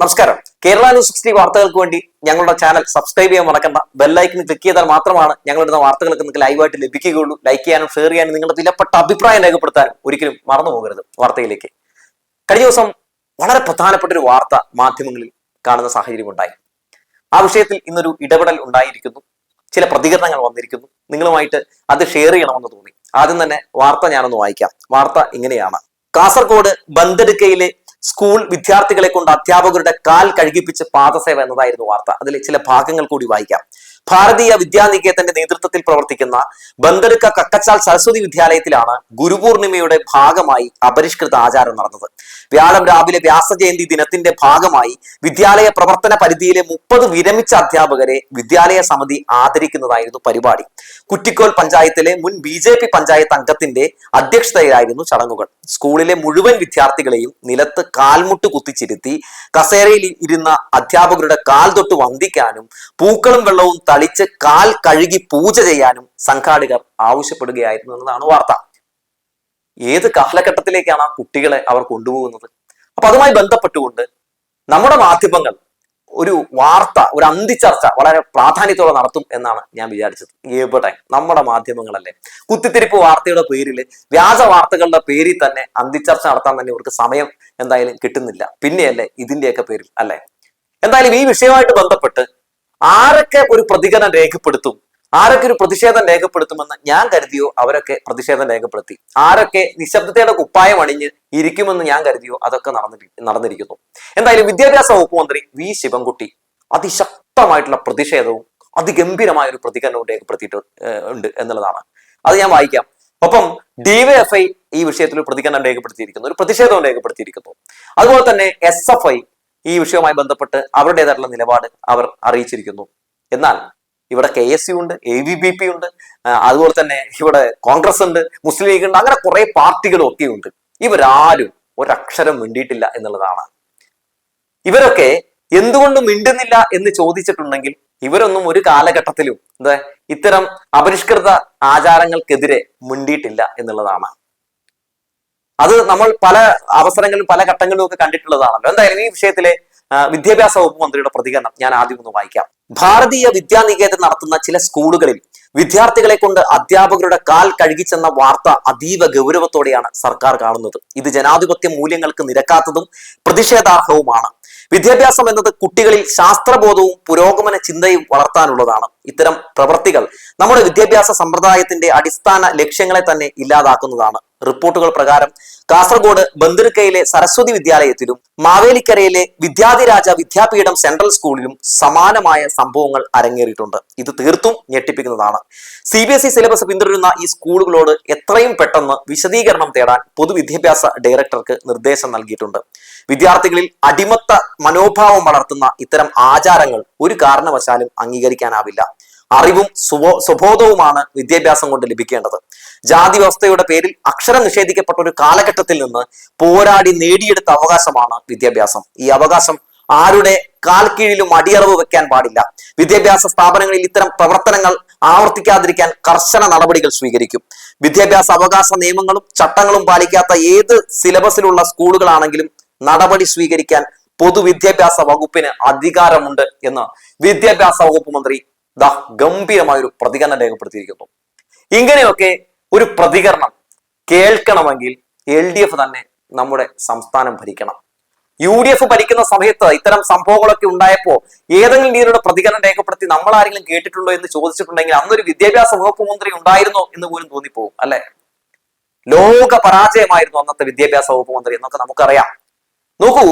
നമസ്കാരം. Kerala news sixty വാർത്തകൾക്ക് വേണ്ടി ഞങ്ങളുടെ ചാനൽ സബ്സ്ക്രൈബ് ചെയ്യാൻ മറക്കണ്ട. ബെല്ലൈക്കിന് ക്ലിക്ക് ചെയ്താൽ മാത്രമാണ് ഞങ്ങളിടുന്ന വാർത്തകൾക്ക് നിങ്ങൾക്ക് ലൈവായിട്ട് ലഭിക്കുകയുള്ളൂ. ലൈക്ക് ചെയ്യാനും ഷെയർ ചെയ്യാനും നിങ്ങളുടെ വിലപ്പെട്ട അഭിപ്രായം രേഖപ്പെടുത്താൻ ഒരിക്കലും മറന്നു പോകരുത്. വാർത്തയിലേക്ക്. കഴിഞ്ഞ ദിവസം വളരെ പ്രധാനപ്പെട്ട ഒരു വാർത്ത മാധ്യമങ്ങളിൽ കാണുന്ന സാഹചര്യം ഉണ്ടായി. ആ വിഷയത്തിൽ ഇന്നൊരു ഇടപെടൽ ഉണ്ടായിരിക്കുന്നു. ചില പ്രതികരണങ്ങൾ വന്നിരിക്കുന്നു. നിങ്ങളുമായിട്ട് അത് ഷെയർ ചെയ്യണമെന്ന് തോന്നി. ആദ്യം തന്നെ വാർത്ത ഞാനൊന്ന് വായിക്കാം. വാർത്ത ഇങ്ങനെയാണ്. കാസർഗോഡ് ബന്തെടുക്കയിലെ സ്കൂൾ വിദ്യാർത്ഥികളെ കൊണ്ട് അധ്യാപകരുടെ കാൽ കഴുകിപ്പിച്ച് പാദസേവ എന്നതായിരുന്നു വാർത്ത. അതിലെ ചില ഭാഗങ്ങൾ കൂടി വായിക്കാം. ഭാരതീയ വിദ്യാനികേതന്റെ നേതൃത്വത്തിൽ പ്രവർത്തിക്കുന്ന ബന്ദരുക്ക കക്കച്ചാൽ സരസ്വതി വിദ്യാലയത്തിലാണ് ഗുരുപൂർണിമയുടെ ഭാഗമായി അപരിഷ്കൃത ആചാരം നടന്നത്. വ്യാഴം രാവിലെ വ്യാസജയന്തി ദിനത്തിന്റെ ഭാഗമായി വിദ്യാലയ പ്രവർത്തന പരിധിയിലെ മുപ്പത് വിരമിച്ച അധ്യാപകരെ വിദ്യാലയ സമിതി ആദരിക്കുന്നതായിരുന്നു പരിപാടി. കുറ്റിക്കോൽ പഞ്ചായത്തിലെ മുൻ ബി ജെ പി പഞ്ചായത്ത് അംഗത്തിന്റെ അധ്യക്ഷതയിലായിരുന്നു ചടങ്ങുകൾ. സ്കൂളിലെ മുഴുവൻ വിദ്യാർത്ഥികളെയും നിലത്ത് കാൽമുട്ട് കുത്തിച്ചിരുത്തി കസേരയിൽ ഇരുന്ന അധ്യാപകരുടെ കാൽ തൊട്ട് വന്ദിക്കാനും പൂക്കളും വെള്ളവും തളിച്ച് കാൽ കഴുകി പൂജ ചെയ്യാനും സംഘാടകർ ആവശ്യപ്പെടുകയായിരുന്നു എന്നതാണ് വാർത്ത. ഏത് കാലഘട്ടത്തിലേക്കാണ് ആ കുട്ടികളെ അവർ കൊണ്ടുപോകുന്നത്? അപ്പൊ അതുമായി ബന്ധപ്പെട്ടുകൊണ്ട് നമ്മുടെ മാധ്യമങ്ങൾ ഒരു വാർത്ത ഒരു അന്തിച്ചർച്ച വളരെ പ്രാധാന്യത്തോടെ നടത്തും എന്നാണ് ഞാൻ വിചാരിച്ചത്. എവിടെ നമ്മുടെ മാധ്യമങ്ങളല്ലേ. കുത്തിത്തിരിപ്പ് വാർത്തയുടെ പേരിൽ വ്യാജ വാർത്തകളുടെ പേരിൽ തന്നെ അന്തിച്ചർച്ച നടത്താൻ തന്നെ ഇവർക്ക് സമയം എന്തായാലും കിട്ടുന്നില്ല. പിന്നെയല്ലേ ഇതിന്റെയൊക്കെ പേരിൽ അല്ലേ? എന്തായാലും ഈ വിഷയമായിട്ട് ബന്ധപ്പെട്ട് ആരൊക്കെ ഒരു പ്രതികരണം രേഖപ്പെടുത്തും? ആരൊക്കെ ഒരു പ്രതിഷേധം രേഖപ്പെടുത്തുമെന്ന് ഞാൻ കരുതിയോ അവരൊക്കെ പ്രതിഷേധം രേഖപ്പെടുത്തി. ആരൊക്കെ നിശബ്ദതയുടെ കുപ്പായം അണിഞ്ഞ് ഇരിക്കുമെന്ന് ഞാൻ കരുതിയോ അതൊക്കെ നടന്നി നടന്നിരിക്കുന്നു. എന്തായാലും വിദ്യാഭ്യാസ വകുപ്പ് മന്ത്രി വി ശിവൻകുട്ടി അതിശക്തമായിട്ടുള്ള പ്രതിഷേധവും അതിഗംഭീരമായ ഒരു പ്രതികരണവും രേഖപ്പെടുത്തിയിട്ട് ഉണ്ട് എന്നുള്ളതാണ്. അത് ഞാൻ വായിക്കാം. ഒപ്പം ഡിവൈഎഫ്ഐ ഈ വിഷയത്തിൽ ഒരു പ്രതികരണം രേഖപ്പെടുത്തിയിരിക്കുന്നു. ഒരു പ്രതിഷേധവും രേഖപ്പെടുത്തിയിരിക്കുന്നു. അതുപോലെ തന്നെ എസ് എഫ് ഐ ഈ വിഷയവുമായി ബന്ധപ്പെട്ട് അവരുടേതായിട്ടുള്ള നിലപാട് അവർ അറിയിച്ചിരിക്കുന്നു. എന്നാൽ ഇവിടെ കെ എസ് യു ഉണ്ട് എ വി ബി പി ഉണ്ട് അതുപോലെ തന്നെ ഇവിടെ കോൺഗ്രസ് ഉണ്ട് മുസ്ലിം ലീഗ് ഉണ്ട് അങ്ങനെ കുറെ പാർട്ടികളൊക്കെ ഉണ്ട്. ഇവരാരും ഒരക്ഷരം മിണ്ടിയിട്ടില്ല എന്നുള്ളതാണ്. ഇവരൊക്കെ എന്തുകൊണ്ട് മിണ്ടുന്നില്ല എന്ന് ചോദിച്ചിട്ടുണ്ടെങ്കിൽ ഇവരൊന്നും ഒരു കാലഘട്ടത്തിലും എന്താ ഇത്തരം അപരിഷ്കൃത ആചാരങ്ങൾക്കെതിരെ മിണ്ടിയിട്ടില്ല എന്നുള്ളതാണ്. അത് നമ്മൾ പല അവസരങ്ങളിലും പല ഘട്ടങ്ങളിലും ഒക്കെ കണ്ടിട്ടുള്ളതാണല്ലോ. എന്തായാലും ഈ വിഷയത്തിലെ വിദ്യാഭ്യാസ വകുപ്പ് മന്ത്രിയുടെ പ്രതികരണം ഞാൻ ആദ്യം ഒന്ന് വായിക്കാം. ഭാരതീയ വിദ്യാനികേതൻ നടത്തുന്ന ചില സ്കൂളുകളിൽ വിദ്യാർത്ഥികളെ കൊണ്ട് അധ്യാപകരുടെ കാൽ കഴുകിച്ചെന്ന വാർത്ത അതീവ ഗൗരവത്തോടെയാണ് സർക്കാർ കാണുന്നത്. ഇത് ജനാധിപത്യ മൂല്യങ്ങൾക്ക് നിരക്കാത്തതും പ്രതിഷേധാർഹവുമാണ്. വിദ്യാഭ്യാസം എന്നത് കുട്ടികളിൽ ശാസ്ത്രബോധവും പുരോഗമന ചിന്തയും വളർത്താനുള്ളതാണ്. ഇത്തരം പ്രവൃത്തികൾ നമ്മുടെ വിദ്യാഭ്യാസ സമ്പ്രദായത്തിന്റെ അടിസ്ഥാന ലക്ഷ്യങ്ങളെ തന്നെ ഇല്ലാതാക്കുന്നതാണ്. റിപ്പോർട്ടുകൾ പ്രകാരം കാസർഗോഡ് ബന്ദിർക്കയിലെ സരസ്വതി വിദ്യാലയത്തിലും മാവേലിക്കരയിലെ വിദ്യാധിരാജ വിദ്യാപീഠം സെൻട്രൽ സ്കൂളിലും സമാനമായ സംഭവങ്ങൾ അരങ്ങേറിയിട്ടുണ്ട്. ഇത് തീർത്തും ഞെട്ടിപ്പിക്കുന്നതാണ്. C B S E syllabus പിന്തുടരുന്ന ഈ സ്കൂളുകളോട് എത്രയും പെട്ടെന്ന് വിശദീകരണം തേടാൻ പൊതുവിദ്യാഭ്യാസ ഡയറക്ടർക്ക് നിർദ്ദേശം നൽകിയിട്ടുണ്ട്. വിദ്യാർത്ഥികളിൽ അടിമത്ത മനോഭാവം വളർത്തുന്ന ഇത്തരം ആചാരങ്ങൾ ഒരു കാരണവശാലും അംഗീകരിക്കാനാവില്ല. അറിവും സുബോ സുബോധവുമാണ് വിദ്യാഭ്യാസം കൊണ്ട് ലഭിക്കേണ്ടത്. ജാതി വ്യവസ്ഥയുടെ പേരിൽ അക്ഷരം നിഷേധിക്കപ്പെട്ട ഒരു കാലഘട്ടത്തിൽ നിന്ന് പോരാടി നേടിയെടുത്ത അവകാശമാണ് വിദ്യാഭ്യാസം. ഈ അവകാശം ആരുടെ കാൽക്കീഴിലും അടിയറവ് വെക്കാൻ പാടില്ല. വിദ്യാഭ്യാസ സ്ഥാപനങ്ങളിൽ ഇത്തരം പ്രവർത്തനങ്ങൾ ആവർത്തിക്കാതിരിക്കാൻ കർശന നടപടികൾ സ്വീകരിക്കും. വിദ്യാഭ്യാസ അവകാശ നിയമങ്ങളും ചട്ടങ്ങളും പാലിക്കാത്ത ഏത് സിലബസിലുള്ള സ്കൂളുകളാണെങ്കിലും നടപടി സ്വീകരിക്കാൻ പൊതുവിദ്യാഭ്യാസ വകുപ്പിന് അധികാരമുണ്ട് എന്ന് വിദ്യാഭ്യാസ വകുപ്പ് മന്ത്രി ദാ ഗംഭീരമായ ഒരു പ്രതികരണം രേഖപ്പെടുത്തിയിരിക്കുന്നു. ഇങ്ങനെയൊക്കെ ഒരു പ്രതികരണം കേൾക്കണമെങ്കിൽ എൽ ഡി എഫ് തന്നെ നമ്മുടെ സംസ്ഥാനം ഭരിക്കണം. യു ഡി എഫ് ഭരിക്കുന്ന സമയത്ത് ഇത്തരം സംഭവങ്ങളൊക്കെ ഉണ്ടായപ്പോ ഏതെങ്കിലും രീതിയിലുള്ള പ്രതികരണം രേഖപ്പെടുത്തി നമ്മൾ ആരെങ്കിലും കേട്ടിട്ടുണ്ടോ എന്ന് ചോദിച്ചിട്ടുണ്ടെങ്കിൽ അന്നൊരു വിദ്യാഭ്യാസ വകുപ്പ് മന്ത്രി ഉണ്ടായിരുന്നോ എന്ന് പോലും തോന്നിപ്പോകും അല്ലെ? ലോക പരാജയമായിരുന്നു അന്നത്തെ വിദ്യാഭ്യാസ വകുപ്പ് മന്ത്രി എന്നൊക്കെ നമുക്കറിയാം. നോക്കൂ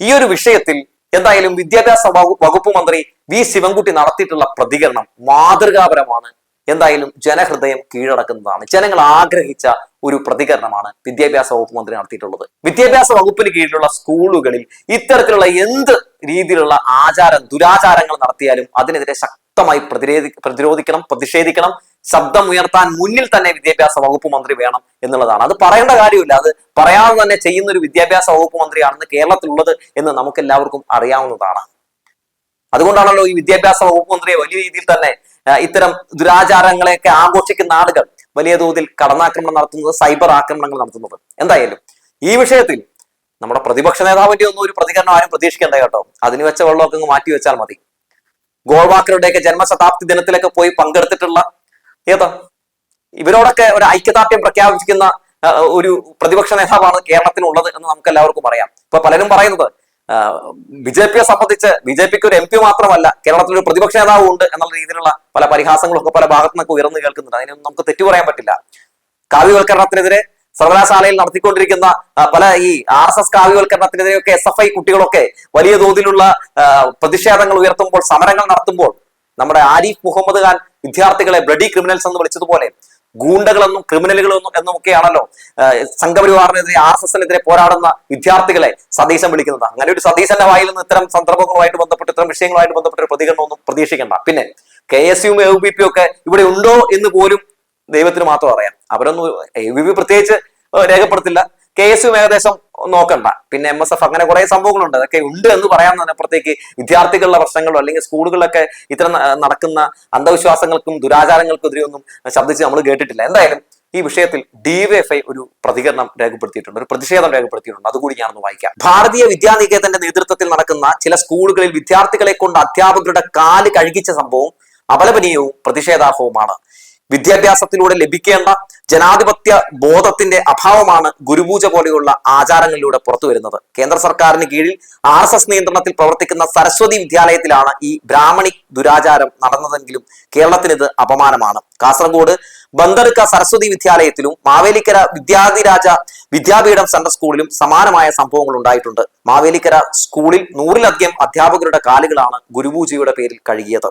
ഈ ഒരു വിഷയത്തിൽ എന്തായാലും വിദ്യാഭ്യാസ വകുപ്പ് മന്ത്രി വി ശിവൻകുട്ടി നടത്തിയിട്ടുള്ള പ്രതികരണം മാതൃകാപരമാണ്. എന്തായാലും ജനഹൃദയം കീഴടക്കുന്നതാണ്. ജനങ്ങൾ ആഗ്രഹിച്ച ഒരു പ്രതികരണമാണ് വിദ്യാഭ്യാസ വകുപ്പ് മന്ത്രി നടത്തിയിട്ടുള്ളത്. വിദ്യാഭ്യാസ വകുപ്പിന് കീഴിലുള്ള സ്കൂളുകളിൽ ഇത്തരത്തിലുള്ള എന്ത് രീതിയിലുള്ള ആചാരം ദുരാചാരങ്ങൾ നടത്തിയാലും അതിനെതിരെ ശക്തമായി പ്രതിരോധി പ്രതിരോധിക്കണം പ്രതിഷേധിക്കണം ശബ്ദം ഉയർത്താൻ മുന്നിൽ തന്നെ വിദ്യാഭ്യാസ വകുപ്പ് മന്ത്രി വേണം എന്നുള്ളതാണ്. അത് പറയേണ്ട കാര്യമില്ല. അത് പറയാതെ തന്നെ ചെയ്യുന്ന ഒരു വിദ്യാഭ്യാസ വകുപ്പ് മന്ത്രിയാണെന്ന് കേരളത്തിലുള്ളത് എന്ന് നമുക്ക് എല്ലാവർക്കും അറിയാവുന്നതാണ്. അതുകൊണ്ടാണല്ലോ ഈ വിദ്യാഭ്യാസ വകുപ്പ് മന്ത്രിയെ വലിയ രീതിയിൽ തന്നെ ഇത്തരം ദുരാചാരങ്ങളെയൊക്കെ ആഘോഷിക്കുന്ന ആളുകൾ വലിയ തോതിൽ കടന്നാക്രമണം നടത്തുന്നത് സൈബർ ആക്രമണങ്ങൾ നടത്തുന്നത്. എന്തായാലും ഈ വിഷയത്തിൽ നമ്മുടെ പ്രതിപക്ഷ നേതാവിന്റെ ഒന്നും ഒരു പ്രതികരണം ആരും പ്രതീക്ഷിക്കേണ്ട കേട്ടോ. അതിന് വെച്ച വെള്ളമൊക്കെ അങ്ങ് മാറ്റി വെച്ചാൽ മതി. ഗോൾവാക്കറുടെയൊക്കെ ജന്മശതാബ്ദി ദിനത്തിലൊക്കെ പോയി പങ്കെടുത്തിട്ടുള്ള ഏതാ? ഇവരോടൊക്കെ ഒരു ഐക്യദാർഢ്യം പ്രഖ്യാപിക്കുന്ന ഒരു പ്രതിപക്ഷ നേതാവാണ് കേരളത്തിനുള്ളത് എന്ന് നമുക്ക് എല്ലാവർക്കും അറിയാം ഇപ്പൊ പലരും പറയുന്നത് ബി ജെ പിയെ സംബന്ധിച്ച് ബി ജെ പിക്ക് ഒരു എം പി മാത്രമല്ല കേരളത്തിൽ ഒരു പ്രതിപക്ഷ നേതാവും ഉണ്ട് എന്നുള്ള രീതിയിലുള്ള പല പരിഹാസങ്ങളൊക്കെ പല ഭാഗത്തു നിന്നൊക്കെ ഉയർന്നു കേൾക്കുന്നുണ്ട്. അതിനൊന്നും നമുക്ക് തെറ്റു പറയാൻ പറ്റില്ല. കാവ്യവൽക്കരണത്തിനെതിരെ സർവകലാശാലയിൽ നടത്തിക്കൊണ്ടിരിക്കുന്ന പല ഈ ആർ എസ് എസ് കാവ്യവൽക്കരണത്തിനെതിരെയൊക്കെ എസ് എഫ് ഐ കുട്ടികളൊക്കെ വലിയ തോതിലുള്ള പ്രതിഷേധങ്ങൾ ഉയർത്തുമ്പോൾ സമരങ്ങൾ നടത്തുമ്പോൾ നമ്മുടെ ആരിഫ് മുഹമ്മദ് ഖാൻ വിദ്യാർത്ഥികളെ ബ്ലഡി ക്രിമിനൽസ് എന്ന് വിളിച്ചതുപോലെ ഗൂണ്ടകളെന്നും ക്രിമിനലുകളെന്നും എന്നൊക്കെയാണല്ലോ സംഘപരിവാറിനെതിരെ ആർ എസ് എസിനെതിരെ പോരാടുന്ന വിദ്യാർത്ഥികളെ സതീശൻ വിളിക്കുന്നത്. അങ്ങനെ ഒരു സതീശന്റെ വായിൽ നിന്ന് ഇത്തരം സന്ദർഭങ്ങളുമായിട്ട് ബന്ധപ്പെട്ട് ഇത്തരം വിഷയങ്ങളുമായിട്ട് ബന്ധപ്പെട്ട ഒരു പ്രതികരണമൊന്നും പ്രതീക്ഷിക്കേണ്ട. പിന്നെ കെ എസ് യുവും എ ബി പി ഒക്കെ ഇവിടെ ഉണ്ടോ എന്ന് പോലും ദൈവത്തിന് മാത്രം അറിയാം. അവരൊന്നും എ വി പി പ്രത്യേകിച്ച് രേഖപ്പെടുത്തില്ല. കെ എസ് യു ഏകദേശം നോക്കണ്ട. പിന്നെ എം എസ് എഫ് അങ്ങനെ കുറെ സംഭവങ്ങളുണ്ട്. അതൊക്കെ ഉണ്ട് എന്ന് പറയാൻ പറയാവുന്നതിനപ്പുറത്തേക്ക് വിദ്യാർത്ഥികളുടെ പ്രശ്നങ്ങളോ അല്ലെങ്കിൽ സ്കൂളുകളിലൊക്കെ ഇത്തരം നടക്കുന്ന അന്ധവിശ്വാസങ്ങൾക്കും ദുരാചാരങ്ങൾക്കെതിരെ ഒന്നും ശബ്ദിച്ച് നമ്മൾ കേട്ടിട്ടില്ല. എന്തായാലും ഈ വിഷയത്തിൽ ഡിവൈഎഫ്ഐ ഒരു പ്രതികരണം രേഖപ്പെടുത്തിയിട്ടുണ്ട്. ഒരു പ്രതിഷേധം രേഖപ്പെടുത്തിയിട്ടുണ്ട്. അതുകൂടി ഞാനൊന്ന് വായിക്കാം. ഭാരതീയ വിദ്യാനികേതന്റെ നേതൃത്വത്തിൽ നടക്കുന്ന ചില സ്കൂളുകളിൽ വിദ്യാർത്ഥികളെ കൊണ്ട് അധ്യാപകരുടെ കാൽ കഴുകിച്ച സംഭവം അപലപനീയവും പ്രതിഷേധാർഹവുമാണ്. വിദ്യാഭ്യാസത്തിലൂടെ ലഭിക്കേണ്ട ജനാധിപത്യ ബോധത്തിന്റെ അഭാവമാണ് ഗുരുപൂജ പോലെയുള്ള ആചാരങ്ങളിലൂടെ പുറത്തു വരുന്നത്. കേന്ദ്ര സർക്കാരിന് കീഴിൽ ആർ എസ് എസ് നിയന്ത്രണത്തിൽ പ്രവർത്തിക്കുന്ന സരസ്വതി വിദ്യാലയത്തിലാണ് ഈ ബ്രാഹ്മണി ദുരാചാരം നടന്നതെങ്കിലും കേരളത്തിന് ഇത് അപമാനമാണ്. കാസർഗോഡ് ബന്ദർക്ക സരസ്വതി വിദ്യാലയത്തിലും മാവേലിക്കര വിദ്യാധിരാജ വിദ്യാപീഠം സെൻട്രൽ സ്കൂളിലും സമാനമായ സംഭവങ്ങൾ ഉണ്ടായിട്ടുണ്ട്. മാവേലിക്കര സ്കൂളിൽ നൂറിലധികം അധ്യാപകരുടെ കാലുകളാണ് ഗുരുപൂജയുടെ പേരിൽ കഴുകിയത്.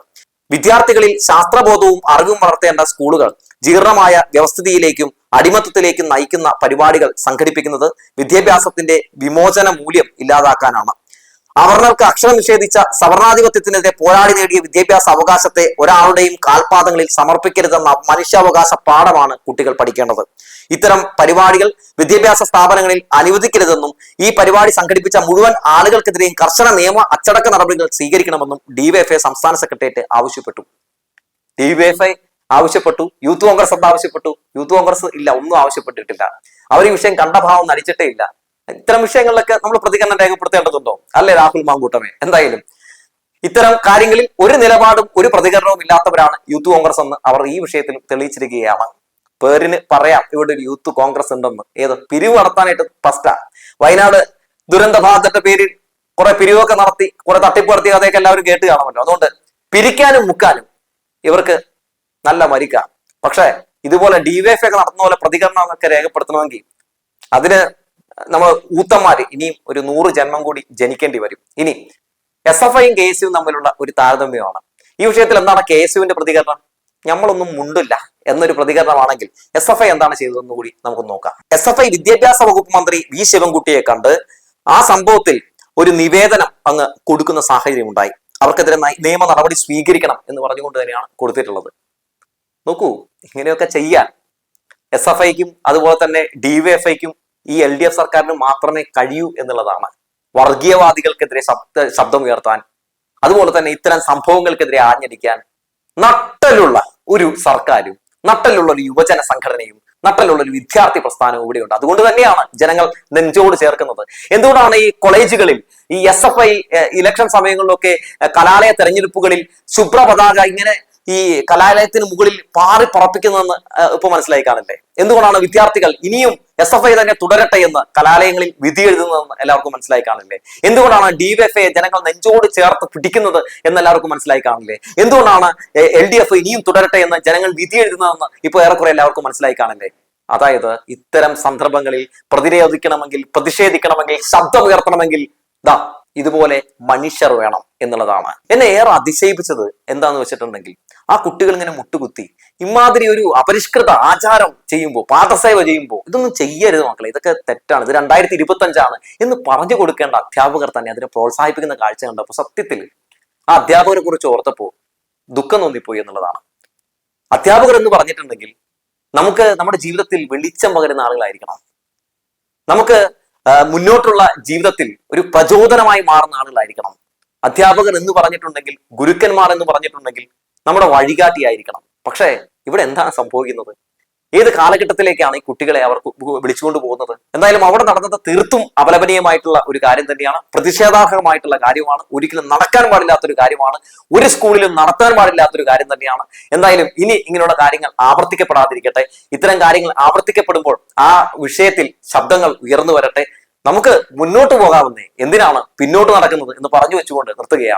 വിദ്യാർത്ഥികളിൽ ശാസ്ത്രബോധവും അറിവും വളർത്തേണ്ട സ്കൂളുകൾ ജീർണമായ വ്യവസ്ഥിതിയിലേക്കും അടിമത്തത്തിലേക്കും നയിക്കുന്ന പരിപാടികൾ സംഘടിപ്പിക്കുന്നത് വിദ്യാഭ്യാസത്തിന്റെ വിമോചന മൂല്യം ഇല്ലാതാക്കാനാണ്. അവർണർക്ക് അക്ഷരം നിഷേധിച്ച സവർണാധിപത്യത്തിനെതിരെ പോരാടി നേടിയ വിദ്യാഭ്യാസ അവകാശത്തെ ഒരാളുടെയും കാൽപാദങ്ങളിൽ സമർപ്പിക്കരുതെന്ന മനുഷ്യാവകാശ പാഠമാണ് കുട്ടികൾ പഠിക്കേണ്ടത്. ഇത്തരം പരിപാടികൾ വിദ്യാഭ്യാസ സ്ഥാപനങ്ങളിൽ അനുവദിക്കരുതെന്നും ഈ പരിപാടി സംഘടിപ്പിച്ച മുഴുവൻ ആളുകൾക്കെതിരെയും കർശന നിയമ അച്ചടക്ക നടപടികൾ സ്വീകരിക്കണമെന്നും ഡിവൈഎഫ്ഐ സംസ്ഥാന സെക്രട്ടേറിയറ്റ് ആവശ്യപ്പെട്ടു. ഡിവൈഎഫ്ഐ ആവശ്യപ്പെട്ടു യൂത്ത് കോൺഗ്രസ് അത് ആവശ്യപ്പെട്ടു യൂത്ത് കോൺഗ്രസ് ഇല്ല ഒന്നും ആവശ്യപ്പെട്ടിട്ടില്ല. അവർ ഈ വിഷയം കണ്ട ഭാവം നടിച്ചിട്ടേ ഇല്ല. ഇത്തരം വിഷയങ്ങളിലൊക്കെ നമ്മൾ പ്രതികരണം രേഖപ്പെടുത്തേണ്ടതുണ്ടോ? അല്ലേ രാഹുൽ മാങ്കൂട്ടമേ? എന്തായാലും ഇത്തരം കാര്യങ്ങളിൽ ഒരു നിലപാടും ഒരു പ്രതികരണവും ഇല്ലാത്തവരാണ് യൂത്ത് കോൺഗ്രസ് എന്ന് അവർ ഈ വിഷയത്തിൽ തെളിയിച്ചിരിക്കുകയാണ്. പേരിന് പറയാം ഇവിടെ ഒരു യൂത്ത് കോൺഗ്രസ് ഉണ്ടെന്ന്. ഏത്? പിരിവ് നടത്താനായിട്ട് ഫസ്റ്റാ വയനാട് ദുരന്ത ബാധിത പേരിൽ കുറെ പിരിവൊക്കെ നടത്തി കുറെ തട്ടിപ്പ് നടത്തി അതൊക്കെ എല്ലാവരും കേട്ട് കാണുമല്ലോ. അതുകൊണ്ട് പിരിക്കാനും മുക്കാനും ഇവർക്ക് നല്ല മരിക്കാം പക്ഷേ ഇതുപോലെ ഡിവൈഎഫ് ഒക്കെ നടത്തുന്ന പോലെ പ്രതികരണം ഒക്കെ രേഖപ്പെടുത്തണമെങ്കിൽ അതിന് നമ്മൾ ഊത്തന്മാര് ഇനിയും ഒരു നൂറ് ജന്മം കൂടി ജനിക്കേണ്ടി വരും. ഇനി എസ് എഫ് ഐയും കെ എസ് യുവും തമ്മിലുള്ള ഒരു താരതമ്യമാണ്. ഈ വിഷയത്തിൽ എന്താണ് കെ എസ് യുവിന്റെ പ്രതികരണം? നമ്മളൊന്നും മുണ്ടില്ല എന്നൊരു പ്രതികരണമാണെങ്കിൽ എസ് എഫ് ഐ എന്താണ് ചെയ്തതെന്ന് കൂടി നമുക്ക് നോക്കാം. എസ് എഫ് ഐ വിദ്യാഭ്യാസ വകുപ്പ് മന്ത്രി വി ശിവൻകുട്ടിയെ കണ്ട് ആ സംഭവത്തിൽ ഒരു നിവേദനം അങ്ങ് കൊടുക്കുന്ന സാഹചര്യം ഉണ്ടായി. അവർക്കെതിരെ നയ- നിയമ നടപടി സ്വീകരിക്കണം എന്ന് പറഞ്ഞുകൊണ്ട് തന്നെയാണ് കൊടുത്തിട്ടുള്ളത്. നോക്കൂ ഇങ്ങനെയൊക്കെ ചെയ്യാൻ എസ് എഫ് ഐക്കും അതുപോലെ തന്നെ ഡിവൈഎഫ്ഐക്കും ഈ എൽ ഡി എഫ് സർക്കാരിന് മാത്രമേ കഴിയൂ എന്നുള്ളതാണ്. വർഗീയവാദികൾക്കെതിരെ ശബ്ദ ഉയർത്താൻ അതുപോലെ തന്നെ ഇത്തരം സംഭവങ്ങൾക്കെതിരെ ആഞ്ഞടിക്കാൻ നട്ടലുള്ള ഒരു സർക്കാരും നട്ടലുള്ള ഒരു യുവജന സംഘടനയും നട്ടലുള്ള ഒരു വിദ്യാർത്ഥി പ്രസ്ഥാനവും ഇവിടെയുണ്ട്. അതുകൊണ്ട് തന്നെയാണ് ജനങ്ങൾ നെഞ്ചോട് ചേർക്കുന്നത്. എന്തുകൊണ്ടാണ് ഈ കോളേജുകളിൽ ഈ എസ് എഫ് ഐ ഇലക്ഷൻ സമയങ്ങളിലൊക്കെ കലാലയ തെരഞ്ഞെടുപ്പുകളിൽ ശുഭ്ര പതാക ഇങ്ങനെ ഈ കലാലയത്തിന് മുകളിൽ പാറി പറപ്പിക്കുന്നതെന്ന് ഇപ്പൊ മനസ്സിലായി കാണില്ലേ എന്തുകൊണ്ടാണ് വിദ്യാർത്ഥികൾ ഇനിയും എസ് എഫ് ഐ തന്നെ തുടരട്ടെ എന്ന് കലാലയങ്ങളിൽ വിധി എഴുതുന്നതെന്ന് എല്ലാവർക്കും മനസ്സിലായി കാണില്ലേ എന്തുകൊണ്ടാണ് ഡിവൈഎഫ്ഐ ജനങ്ങൾ നെഞ്ചോട് ചേർത്ത് പിടിക്കുന്നത് എന്ന് എല്ലാവർക്കും മനസ്സിലായി കാണില്ലേ എന്തുകൊണ്ടാണ് എൽ ഡി എഫ് ഇനിയും തുടരട്ടെ എന്ന് ജനങ്ങൾ വിധി എഴുതുന്നതെന്ന് ഇപ്പൊ ഏറെക്കുറെ എല്ലാവർക്കും മനസ്സിലായി കാണില്ലേ അതായത് ഇത്തരം സന്ദർഭങ്ങളിൽ പ്രതിരോധിക്കണമെങ്കിൽ പ്രതിഷേധിക്കണമെങ്കിൽ ശബ്ദമുയർത്തണമെങ്കിൽ ദാ ഇതുപോലെ മനുഷ്യർ വേണം എന്നുള്ളതാണ്. എന്നെ ഏറെ അതിശയിപ്പിച്ചത് എന്താന്ന് വെച്ചിട്ടുണ്ടെങ്കിൽ ആ കുട്ടികൾ ഇങ്ങനെ മുട്ടുകുത്തി ഇമാതിരി ഒരു അപരിഷ്കൃത ആചാരം ചെയ്യുമ്പോൾ പാദസേവ ചെയ്യുമ്പോൾ ഇതൊന്നും ചെയ്യരുത് മക്കളെ. ഇതൊക്കെ തെറ്റാണ്. ഇത് രണ്ടായിരത്തി ഇരുപത്തി അഞ്ചാണ് എന്ന് പറഞ്ഞു കൊടുക്കേണ്ട അധ്യാപകർ തന്നെ അതിനെ പ്രോത്സാഹിപ്പിക്കുന്ന കാഴ്ച കണ്ടപ്പോൾ സത്യത്തിൽ ആ അധ്യാപകരെ കുറിച്ച് ഓർത്തപ്പോൾ ദുഃഖം തോന്നിപ്പോയി എന്നുള്ളതാണ്. അധ്യാപകർ എന്ന് പറഞ്ഞിട്ടുണ്ടെങ്കിൽ നമുക്ക് നമ്മുടെ ജീവിതത്തിൽ വെളിച്ചം പകരുന്ന ആളുകളായിരിക്കണം. നമുക്ക് മുന്നോട്ടുള്ള ജീവിതത്തിൽ ഒരു പ്രചോദനമായി മാറുന്ന ആളുകളായിരിക്കണം. അധ്യാപകർ എന്ന് പറഞ്ഞിട്ടുണ്ടെങ്കിൽ ഗുരുക്കന്മാർ എന്ന് പറഞ്ഞിട്ടുണ്ടെങ്കിൽ നമ്മുടെ വഴികാട്ടിയായിരിക്കണം. പക്ഷേ ഇവിടെ എന്താണ് സംഭവിക്കുന്നത്? ഏത് കാലഘട്ടത്തിലേക്കാണ് ഈ കുട്ടികളെ അവർ വിളിച്ചുകൊണ്ട് പോകുന്നത്? എന്തായാലും അവിടെ നടന്നത് തീർത്തും അപലപനീയമായിട്ടുള്ള ഒരു കാര്യം തന്നെയാണ്. പ്രതിഷേധാർഹമായിട്ടുള്ള കാര്യമാണ്. ഒരിക്കലും നടക്കാൻ പാടില്ലാത്തൊരു കാര്യമാണ്. ഒരു സ്കൂളിലും നടത്താൻ പാടില്ലാത്തൊരു കാര്യം തന്നെയാണ്. എന്തായാലും ഇനി ഇങ്ങനെയുള്ള കാര്യങ്ങൾ ആവർത്തിക്കപ്പെടാതിരിക്കട്ടെ. ഇത്തരം കാര്യങ്ങൾ ആവർത്തിക്കപ്പെടുമ്പോൾ ആ വിഷയത്തിൽ ശബ്ദങ്ങൾ ഉയർന്നു വരട്ടെ. നമുക്ക് മുന്നോട്ട് പോകാവുന്നേ. എന്തിനാണ് പിന്നോട്ട് നടക്കുന്നത് എന്ന് പറഞ്ഞു വെച്ചുകൊണ്ട് നിർത്തുകയാണ്.